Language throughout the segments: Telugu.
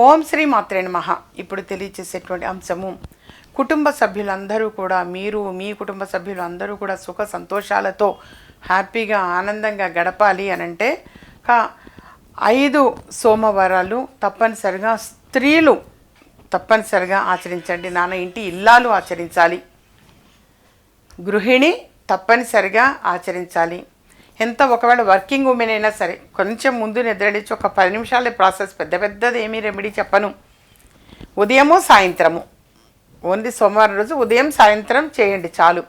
ఓం శ్రీ మాత్రే నమః. ఇప్పుడు తెలియచేసేటువంటి అంశము కుటుంబ సభ్యులందరూ కూడా మీరు మీ కుటుంబ సభ్యులు అందరూ కూడా సుఖ సంతోషాలతో హ్యాపీగా ఆనందంగా గడపాలి అని అంటే కా- ఐదు సోమవారాలు తప్పనిసరిగా స్త్రీలు తప్పనిసరిగా ఆచరించండి. నాన్న ఇంటి ఇల్లాలు ఆచరించాలి. గృహిణి తప్పనిసరిగా ఆచరించాలి. ఎంత ఒకవేళ వర్కింగ్ ఉమెన్ అయినా సరే కొంచెం ముందు నిద్రలేచి ఒక పది నిమిషాలే ప్రాసెస్ పెద్ద పెద్దది ఏమీ రెమెడీ చెప్పను. ఉదయము సాయంత్రము. ఓన్లీ సోమవారం రోజు ఉదయం సాయంత్రం చేయండి చాలు.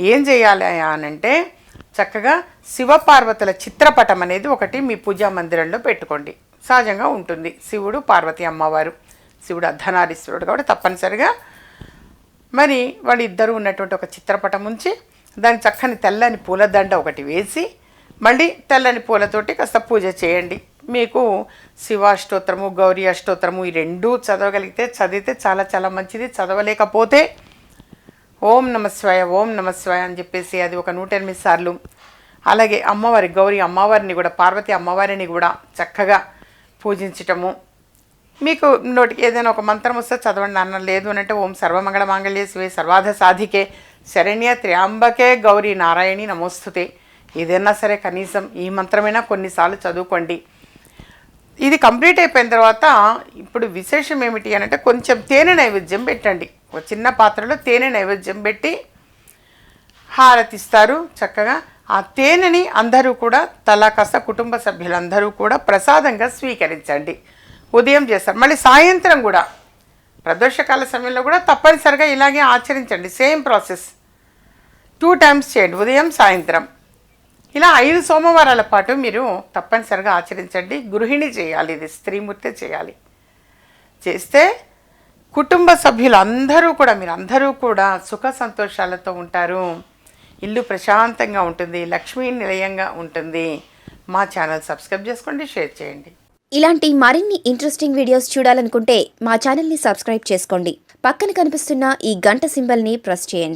ఏం చేయాలి అనంటే చక్కగా శివపార్వతుల చిత్రపటం అనేది ఒకటి మీ పూజా మందిరంలో పెట్టుకోండి. సహజంగా ఉంటుంది. శివుడు పార్వతి అమ్మవారు. శివుడు అర్ధనారీశ్వరుడు కాబట్టి తప్పనిసరిగా మరి వాళ్ళిద్దరూ ఉన్నటువంటి ఒక చిత్రపటం ఉంచి దాని చక్కని తెల్లని పూలదండ ఒకటి వేసి మళ్ళీ తెల్లని పూలతోటి కాస్త పూజ చేయండి. మీకు శివాష్టోత్తరము గౌరీ అష్టోత్తరము ఈ రెండూ చదవగలిగితే చదివితే చాలా చాలా మంచిది. చదవలేకపోతే ఓం నమస్వాయ ఓం నమస్వాయ అని చెప్పేసి అది ఒక నూట ఎనిమిది సార్లు. అలాగే అమ్మవారి గౌరీ అమ్మవారిని కూడా పార్వతి అమ్మవారిని కూడా చక్కగా పూజించటము. మీకు నోటికి ఏదైనా ఒక మంత్రం వస్తే చదవండి అన్న లేదు అని అంటే ఓం సర్వమంగళ మాంగళ్య శివే సర్వాధ సాధికే శరణ్య త్ర్యాంబకే గౌరీ నారాయణి నమోస్తుతే. ఏదైనా సరే కనీసం ఈ మంత్రమైనా కొన్నిసార్లు చదువుకోండి. ఇది కంప్లీట్ అయిపోయిన తర్వాత ఇప్పుడు విశేషం ఏమిటి అని అంటే కొంచెం తేనె నైవేద్యం పెట్టండి. ఒక చిన్న పాత్రలో తేనె నైవేద్యం పెట్టి హారతిస్తారు చక్కగా. ఆ తేనెని అందరూ కూడా తలా కాస్త కుటుంబ సభ్యులందరూ కూడా ప్రసాదంగా స్వీకరించండి. ఉదయం చేస్తారు. మళ్ళీ సాయంత్రం కూడా. ప్రదోషకాల సమయంలో కూడా తప్పనిసరిగా ఇలాగే ఆచరించండి. Same process. టూ టైమ్స్ చేయండి. ఉదయం సాయంత్రం. ఇలా ఐదు సోమవారాల పాటు మీరు తప్పనిసరిగా ఆచరించండి. గృహిణి చేయాలి ఇది స్త్రీమూర్తి చేయాలి. చేస్తే కుటుంబ సభ్యులు అందరూ కూడా మీరు అందరూ కూడా సుఖ సంతోషాలతో ఉంటారు. ఇల్లు ప్రశాంతంగా ఉంటుంది లక్ష్మీ నిలయంగా ఉంటుంది. మా ఛానల్ సబ్స్క్రైబ్ చేసుకోండి షేర్ చేయండి. ఇలాంటి మరిన్ని ఇంట్రెస్టింగ్ వీడియోస్ చూడాలనుకుంటే మా ఛానల్ని సబ్స్క్రైబ్ చేసుకోండి. పక్కన కనిపిస్తున్న ఈ గంట సింబల్ని ప్రెస్ చేయండి.